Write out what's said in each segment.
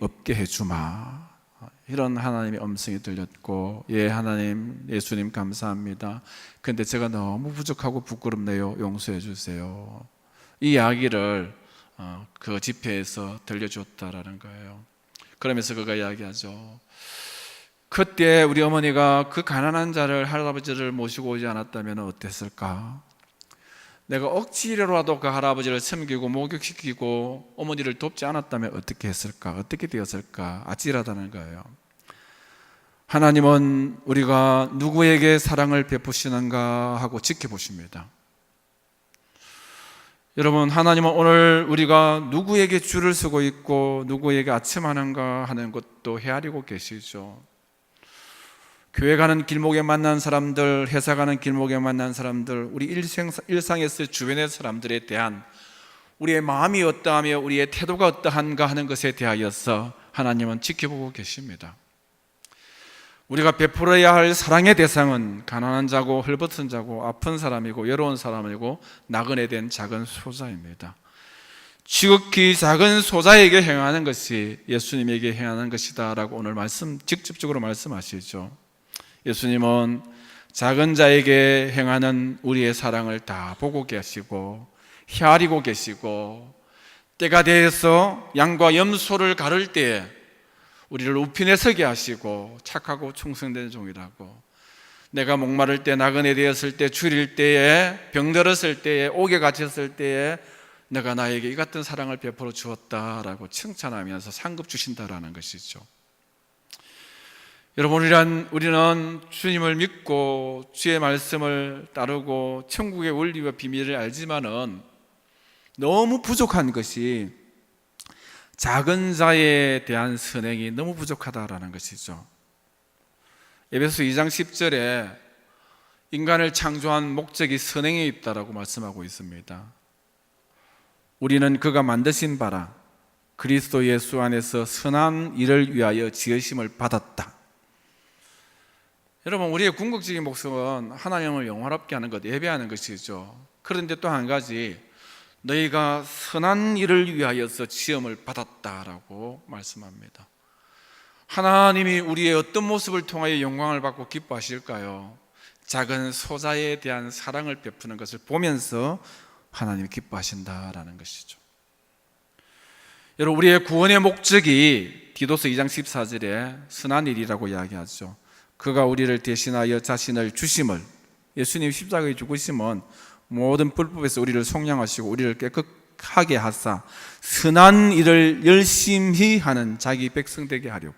없게 해주마. 이런 하나님의 음성이 들렸고, 예, 하나님, 예수님 감사합니다. 근데 제가 너무 부족하고 부끄럽네요. 용서해 주세요. 이 이야기를 어, 그 집회에서 들려줬다라는 거예요. 그러면서 그가 이야기하죠. 그때 우리 어머니가 그 가난한 자를 할아버지를 모시고 오지 않았다면 어땠을까? 내가 억지로라도 그 할아버지를 섬기고 목욕시키고 어머니를 돕지 않았다면 어떻게 했을까? 어떻게 되었을까? 아찔하다는 거예요. 하나님은 우리가 누구에게 사랑을 베푸시는가 하고 지켜보십니다. 여러분, 하나님은 오늘 우리가 누구에게 줄을 서고 있고 누구에게 아침하는가 하는 것도 헤아리고 계시죠. 교회 가는 길목에 만난 사람들, 회사 가는 길목에 만난 사람들, 우리 일생, 일상에서 주변의 사람들에 대한 우리의 마음이 어떠하며 우리의 태도가 어떠한가 하는 것에 대하여서 하나님은 지켜보고 계십니다. 우리가 베풀어야 할 사랑의 대상은 가난한 자고 헐벗은 자고 아픈 사람이고 외로운 사람이고 나그네 된 작은 소자입니다. 지극히 작은 소자에게 행하는 것이 예수님에게 행하는 것이다라고 오늘 말씀 직접적으로 말씀하시죠. 예수님은 작은 자에게 행하는 우리의 사랑을 다 보고 계시고 헤아리고 계시고 때가 되어서 양과 염소를 가를 때에 우리를 우편에 서게 하시고 착하고 충성된 종이라고 내가 목마를 때 나그네 되었을 때 줄일 때에 병들었을 때에 옥에 갇혔을 때에 내가 나에게 이 같은 사랑을 베풀어 주었다라고 칭찬하면서 상급 주신다라는 것이죠. 여러분 우리란 우리는 주님을 믿고 주의 말씀을 따르고 천국의 원리와 비밀을 알지만은 너무 부족한 것이 작은 자에 대한 선행이 너무 부족하다라는 것이죠. 에베소 2장 10절에 인간을 창조한 목적이 선행에 있다라고 말씀하고 있습니다. 우리는 그가 만드신 바라 그리스도 예수 안에서 선한 일을 위하여 지으심을 받았다. 여러분 우리의 궁극적인 목적은 하나님을 영화롭게 하는 것, 예배하는 것이죠. 그런데 또 한 가지 너희가 선한 일을 위하여서 지음을 받았다라고 말씀합니다. 하나님이 우리의 어떤 모습을 통하여 영광을 받고 기뻐하실까요? 작은 소자에 대한 사랑을 베푸는 것을 보면서 하나님이 기뻐하신다라는 것이죠. 여러분 우리의 구원의 목적이 디도서 2장 14절에 선한 일이라고 이야기하죠. 그가 우리를 대신하여 자신을 주심을 예수님 십자가에 죽으심은 모든 불법에서 우리를 속량하시고 우리를 깨끗하게 하사 선한 일을 열심히 하는 자기 백성 되게 하려고.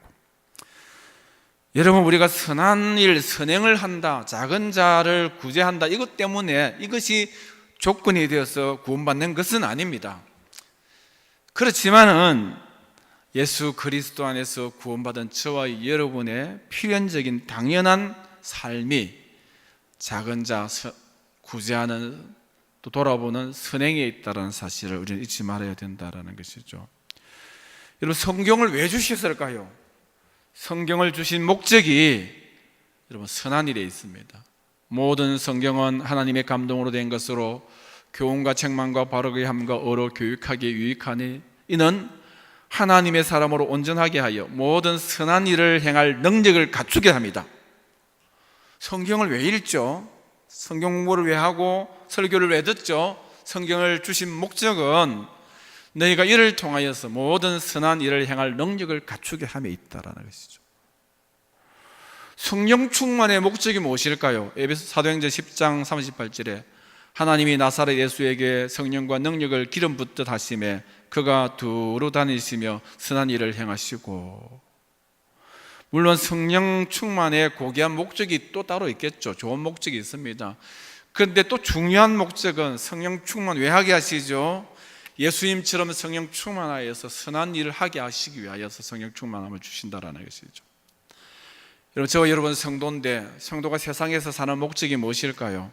여러분 우리가 선한 일 선행을 한다 작은 자를 구제한다 이것 때문에 이것이 조건이 되어서 구원받는 것은 아닙니다. 그렇지만은 예수 그리스도 안에서 구원받은 저와 여러분의 필연적인 당연한 삶이 작은 자 구제하는 또 돌아보는 선행에 있다는 사실을 우리는 잊지 말아야 된다는 것이죠. 여러분 성경을 왜 주셨을까요? 성경을 주신 목적이 여러분 선한 일에 있습니다. 모든 성경은 하나님의 감동으로 된 것으로 교훈과 책망과 바르게 함과 어로 교육하기에 유익하니 이는 하나님의 사람으로 온전하게 하여 모든 선한 일을 행할 능력을 갖추게 합니다. 성경을 왜 읽죠? 성경 공부를 왜 하고 설교를 왜 듣죠? 성경을 주신 목적은 너희가 이를 통하여서 모든 선한 일을 행할 능력을 갖추게 함에 있다라는 것이죠. 성령 충만의 목적이 무엇일까요? 에베소 사도행전 10장 38절에 하나님이 나사렛 예수에게 성령과 능력을 기름 붓듯 하심에 그가 두루 다니시며 선한 일을 행하시고 물론 성령 충만의 고귀한 목적이 또 따로 있겠죠. 좋은 목적이 있습니다. 그런데 또 중요한 목적은 성령 충만 왜 하게 하시죠? 예수님처럼 성령 충만하여서 선한 일을 하게 하시기 위하여서 성령 충만함을 주신다라는 것이죠. 여러분 저와 여러분 성도인데 성도가 세상에서 사는 목적이 무엇일까요?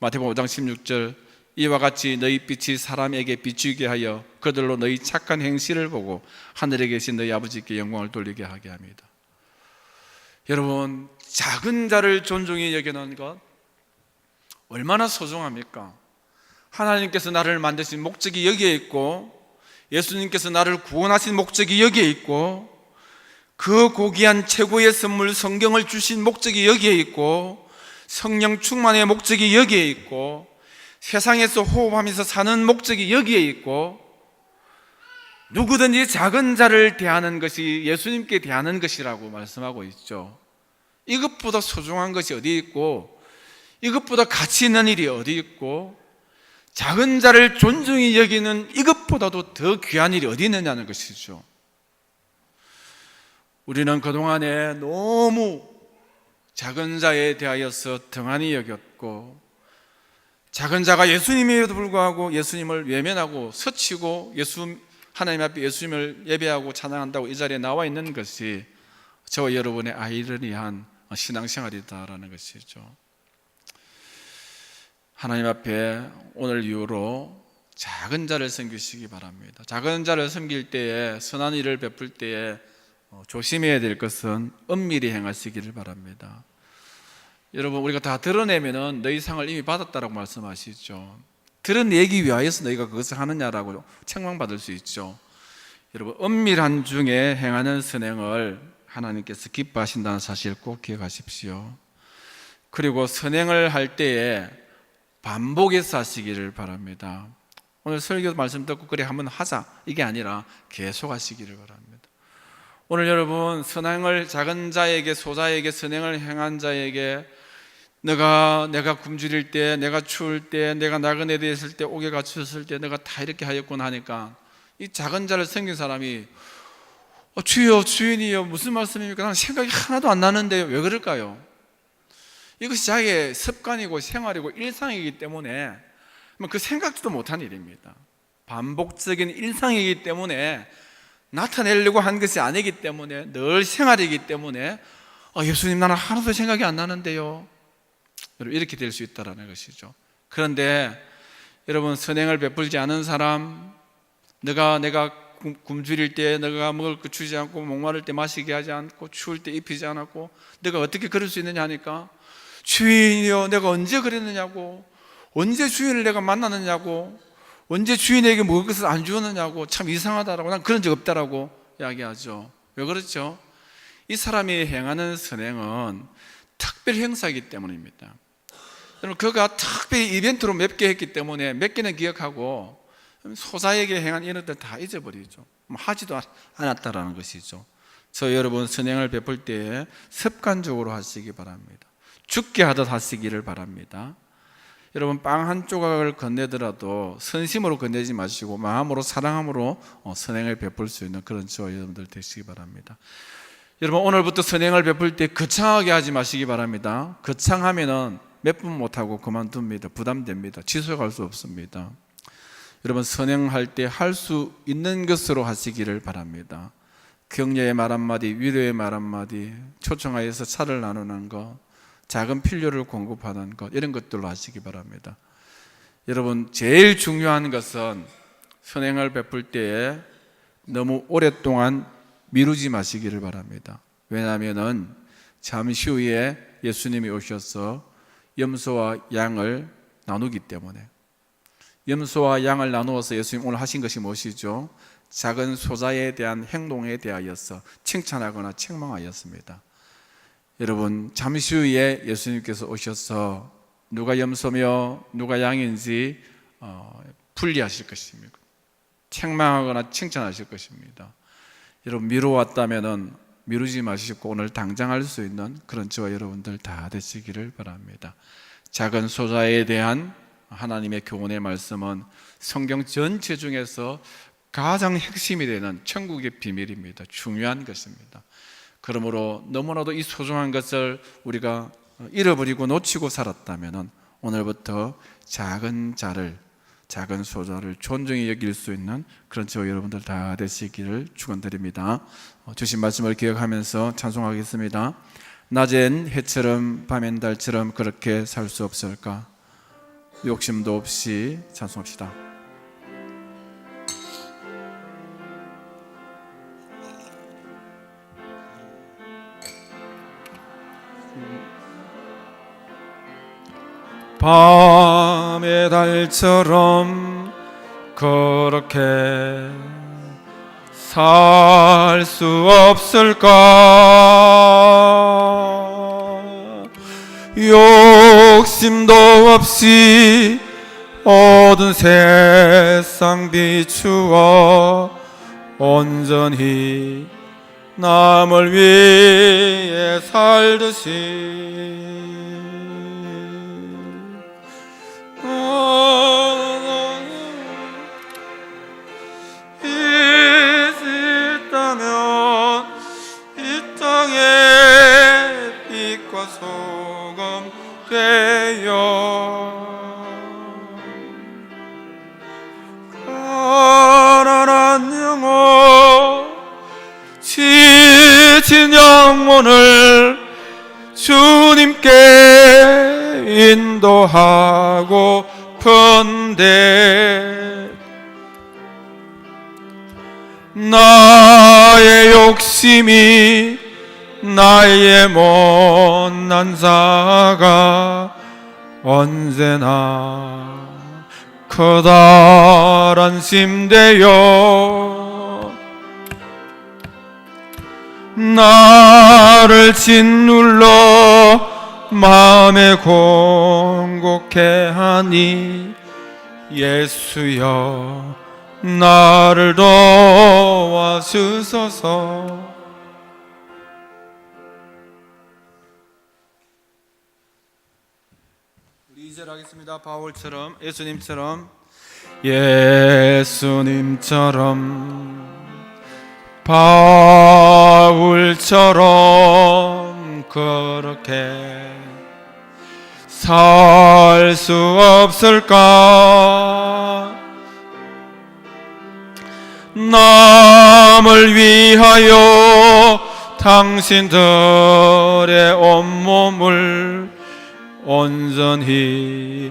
마태복음 5장 16절 이와 같이 너희 빛이 사람에게 비추게 하여 그들로 너희 착한 행실을 보고 하늘에 계신 너희 아버지께 영광을 돌리게 하게 합니다. 여러분 작은 자를 존중히 여기는 것 얼마나 소중합니까? 하나님께서 나를 만드신 목적이 여기에 있고 예수님께서 나를 구원하신 목적이 여기에 있고 그 고귀한 최고의 선물 성경을 주신 목적이 여기에 있고 성령 충만의 목적이 여기에 있고 세상에서 호흡하면서 사는 목적이 여기에 있고 누구든지 작은 자를 대하는 것이 예수님께 대하는 것이라고 말씀하고 있죠. 이것보다 소중한 것이 어디 있고 이것보다 가치 있는 일이 어디 있고 작은 자를 존중히 여기는 이것보다도 더 귀한 일이 어디 있느냐는 것이죠. 우리는 그동안에 너무 작은 자에 대하여서 등한히 여겼고 작은 자가 예수님에도 불구하고 예수님을 외면하고 서치고 예수 하나님 앞에 예수님을 예배하고 찬양한다고 이 자리에 나와 있는 것이 저와 여러분의 아이러니한 신앙생활이다라는 것이죠. 하나님 앞에 오늘 이후로 작은 자를 섬기시기 바랍니다. 작은 자를 섬길 때에 선한 일을 베풀 때에 어, 조심해야 될 것은 은밀히 행하시기를 바랍니다. 여러분 우리가 다 드러내면은 너희 상을 이미 받았다라고 말씀하시죠. 드러내기 위하여서 너희가 그것을 하느냐라고 책망받을 수 있죠. 여러분 은밀한 중에 행하는 선행을 하나님께서 기뻐하신다는 사실 꼭 기억하십시오. 그리고 선행을 할 때에 반복해서 하시기를 바랍니다. 오늘 설교 말씀 듣고 그래 한번 하자 이게 아니라 계속 하시기를 바랍니다. 오늘 여러분 선행을 작은 자에게 소자에게 선행을 행한 자에게 내가 내가 굶주릴 때, 내가 추울 때, 내가 나그네 되었을 때, 옥에 갇혔을 때 내가 다 이렇게 하였구나 하니까 이 작은 자를 섬긴 사람이 어, 주여 주인이여 무슨 말씀입니까? 나는 생각이 하나도 안 나는데요. 왜 그럴까요? 이것이 자기의 습관이고 생활이고 일상이기 때문에 그 생각지도 못한 일입니다. 반복적인 일상이기 때문에 나타내려고 한 것이 아니기 때문에 늘 생활이기 때문에 아, 예수님 나는 하나도 생각이 안 나는데요. 여러분 이렇게 될 수 있다라는 것이죠. 그런데 여러분 선행을 베풀지 않은 사람, 내가 내가 굶- 굶주릴 때 내가 먹을 거 주지 않고 목마를 때 마시게 하지 않고 추울 때 입히지 않았고 내가 어떻게 그럴 수 있느냐 하니까 주인이여 내가 언제 그랬느냐고 언제 주인을 내가 만나느냐고 언제 주인에게 먹을 것을 안 주었느냐고 참 이상하다라고 난 그런 적 없다라고 이야기하죠. 왜 그렇죠? 이 사람이 행하는 선행은 특별 행사이기 때문입니다. 그가 특별히 이벤트로 몇 개 했기 때문에 몇 개는 기억하고 소자에게 행한 이런 것들 다 잊어버리죠. 뭐 하지도 않았다라는 것이죠. 저 여러분 선행을 베풀 때에 습관적으로 하시기 바랍니다. 죽게 하듯 하시기를 바랍니다. 여러분 빵 한 조각을 건네더라도 선심으로 건네지 마시고 마음으로 사랑함으로 어, 선행을 베풀 수 있는 그런 저와 여러분들 되시기 바랍니다. 여러분 오늘부터 선행을 베풀 때 거창하게 하지 마시기 바랍니다. 거창하면은 몇 분 못하고 그만둡니다. 부담됩니다. 지속할 수 없습니다. 여러분 선행할 때 할 수 있는 것으로 하시기를 바랍니다. 격려의 말 한마디, 위로의 말 한마디, 초청하여서 차를 나누는 것, 작은 필요를 공급하는 것 이런 것들로 하시기 바랍니다. 여러분 제일 중요한 것은 선행을 베풀 때에 너무 오랫동안 미루지 마시기를 바랍니다. 왜냐하면은 잠시 후에 예수님이 오셔서 염소와 양을 나누기 때문에 염소와 양을 나누어서 예수님 오늘 하신 것이 무엇이죠? 작은 소자에 대한 행동에 대하여서 칭찬하거나 책망하였습니다. 여러분 잠시 후에 예수님께서 오셔서 누가 염소며 누가 양인지 어, 분리하실 것입니다. 책망하거나 칭찬하실 것입니다. 여러분 미루었다면은 미루지 마시고 오늘 당장 할 수 있는 그런 저와 여러분들 다 되시기를 바랍니다. 작은 소자에 대한 하나님의 교훈의 말씀은 성경 전체 중에서 가장 핵심이 되는 천국의 비밀입니다. 중요한 것입니다. 그러므로 너무나도 이 소중한 것을 우리가 잃어버리고 놓치고 살았다면 오늘부터 작은 자를 작은 소자를 존중히 여길 수 있는 그런 저 여러분들 다 되시기를 축원드립니다. 어, 주신 말씀을 기억하면서 찬송하겠습니다. 낮엔 해처럼 밤엔 달처럼 그렇게 살 수 없을까? 욕심도 없이 찬송합시다. 밤의 달처럼 그렇게 살 수 없을까? 욕심도 없이 어두운 세상 비추어 온전히 남을 위해 살듯이 지친 영혼을 주님께 인도하고 픈데 나의 욕심이 나의 못난 자가 언제나 커다란 심대여 나를 짓눌러 마음에 공곡해 하니 예수여 나를 도와주소서. 이절 하겠습니다. 바울처럼 예수님처럼. 예수님처럼 바울처럼 그렇게 살 수 없을까? 남을 위하여 당신들의 온몸을 온전히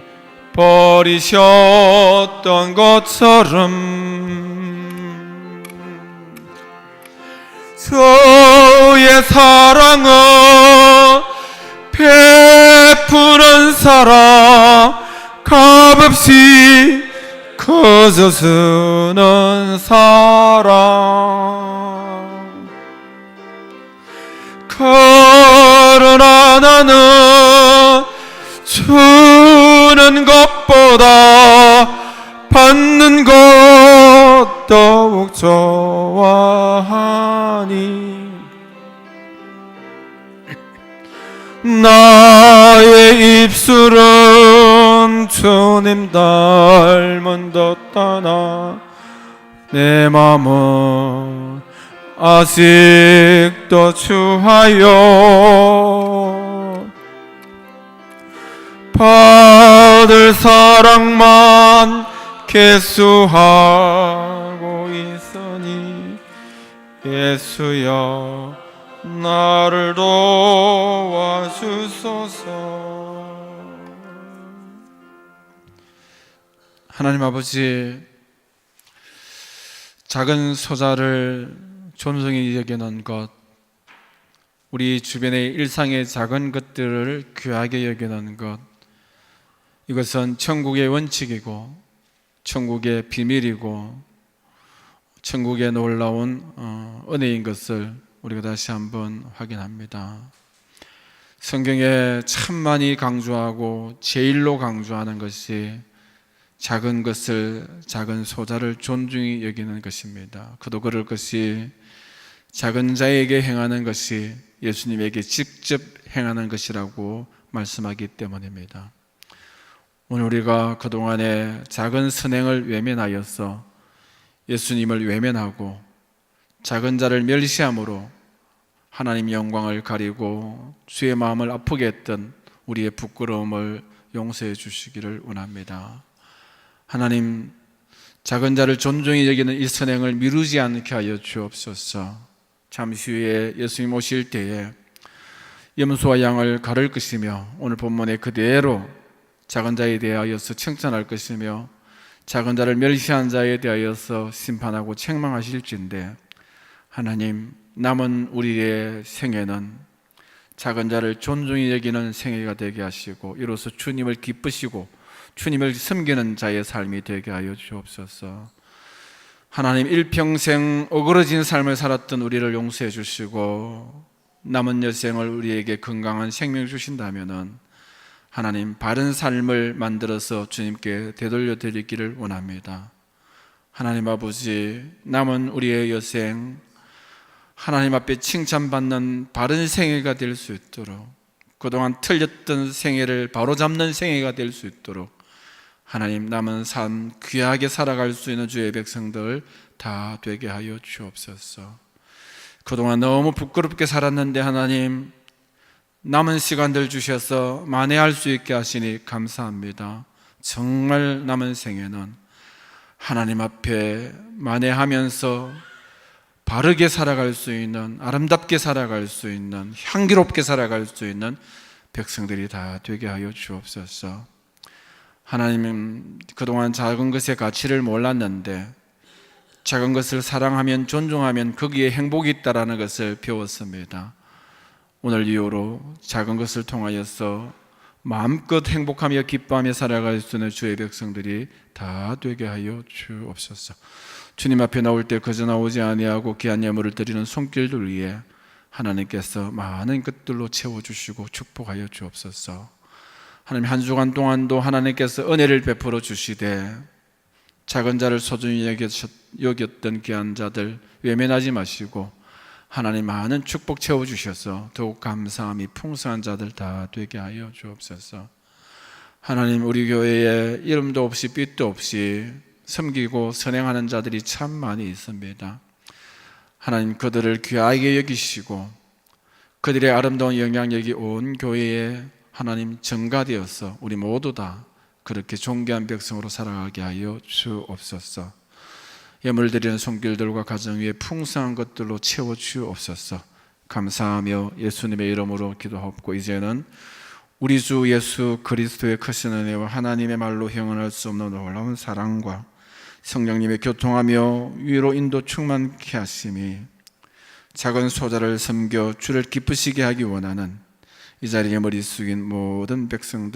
버리셨던 것처럼 저의 사랑은 베푸는 사랑 값없이 커져 쓰는 사랑 그러나 나는 주는 것보다 받는 것 더욱 좋아하니 나의 입술은 주님 닮은 듯 하나 내 마음은 아직도 추하여 받을 사랑만 있으니 예수여 나를 도와주소서. 하나님 아버지 작은 소자를 존성히 여기는 것 우리 주변의 일상의 작은 것들을 귀하게 여기는 것 이것은 천국의 원칙이고 천국의 비밀이고 천국의 놀라운 어, 은혜인 것을 우리가 다시 한번 확인합니다. 성경에 참 많이 강조하고 제일로 강조하는 것이 작은 것을 작은 소자를 존중히 여기는 것입니다. 그도 그럴 것이 작은 자에게 행하는 것이 예수님에게 직접 행하는 것이라고 말씀하기 때문입니다. 오늘 우리가 그동안에 작은 선행을 외면하여서 예수님을 외면하고 작은 자를 멸시함으로 하나님 영광을 가리고 주의 마음을 아프게 했던 우리의 부끄러움을 용서해 주시기를 원합니다. 하나님 작은 자를 존중히 여기는 이 선행을 미루지 않게 하여 주옵소서. 잠시 후에 예수님 오실 때에 염소와 양을 가를 것이며 오늘 본문에 그대로 작은 자에 대하여서 칭찬할 것이며 작은 자를 멸시한 자에 대하여서 심판하고 책망하실진데 하나님 남은 우리의 생애는 작은 자를 존중히 여기는 생애가 되게 하시고 이로써 주님을 기쁘시고 주님을 섬기는 자의 삶이 되게 하여 주옵소서. 하나님 일평생 어그러진 삶을 살았던 우리를 용서해 주시고 남은 여생을 우리에게 건강한 생명 주신다면은 하나님 바른 삶을 만들어서 주님께 되돌려 드리기를 원합니다. 하나님 아버지 남은 우리의 여생 하나님 앞에 칭찬받는 바른 생애가 될 수 있도록 그동안 틀렸던 생애를 바로잡는 생애가 될 수 있도록 하나님 남은 삶 귀하게 살아갈 수 있는 주의 백성들 다 되게 하여 주옵소서. 그동안 너무 부끄럽게 살았는데 하나님 남은 시간들 주셔서 만회할 수 있게 하시니 감사합니다. 정말 남은 생에는 하나님 앞에 만회하면서 바르게 살아갈 수 있는 아름답게 살아갈 수 있는 향기롭게 살아갈 수 있는 백성들이 다 되게 하여 주옵소서. 하나님은 그동안 작은 것의 가치를 몰랐는데 작은 것을 사랑하면 존중하면 거기에 행복이 있다라는 것을 배웠습니다. 오늘 이후로 작은 것을 통하여서 마음껏 행복하며 기뻐하며 살아갈 수 있는 주의 백성들이 다 되게 하여 주옵소서. 주님 앞에 나올 때 그저 나오지 아니하고 귀한 예물을 드리는 손길들 위에 하나님께서 많은 것들로 채워 주시고 축복하여 주옵소서. 하나님 한 주간 동안도 하나님께서 은혜를 베풀어 주시되 작은 자를 소중히 여겼- 여겼던 귀한 자들 외면하지 마시고 하나님 많은 축복 채워 주셔서 더욱 감사함이 풍성한 자들 다 되게 하여 주옵소서. 하나님 우리 교회에 이름도 없이 빛도 없이 섬기고 선행하는 자들이 참 많이 있습니다. 하나님 그들을 귀하게 여기시고 그들의 아름다운 영향력이 온 교회에 하나님 증가되어서 우리 모두 다 그렇게 존귀한 백성으로 살아가게 하여 주옵소서. 예물 드리는 손길들과 가정 위에 풍성한 것들로 채워 주옵소서. 감사하며 예수님의 이름으로 기도하옵고 이제는 우리 주 예수 그리스도의 크신 은혜와 하나님의 말로 형언할 수 없는 놀라운 사랑과 성령님의 교통하며 위로 인도 충만케 하심이 작은 소자를 섬겨 주를 기쁘시게 하기 원하는 이 자리에 머리 숙인 모든 백성들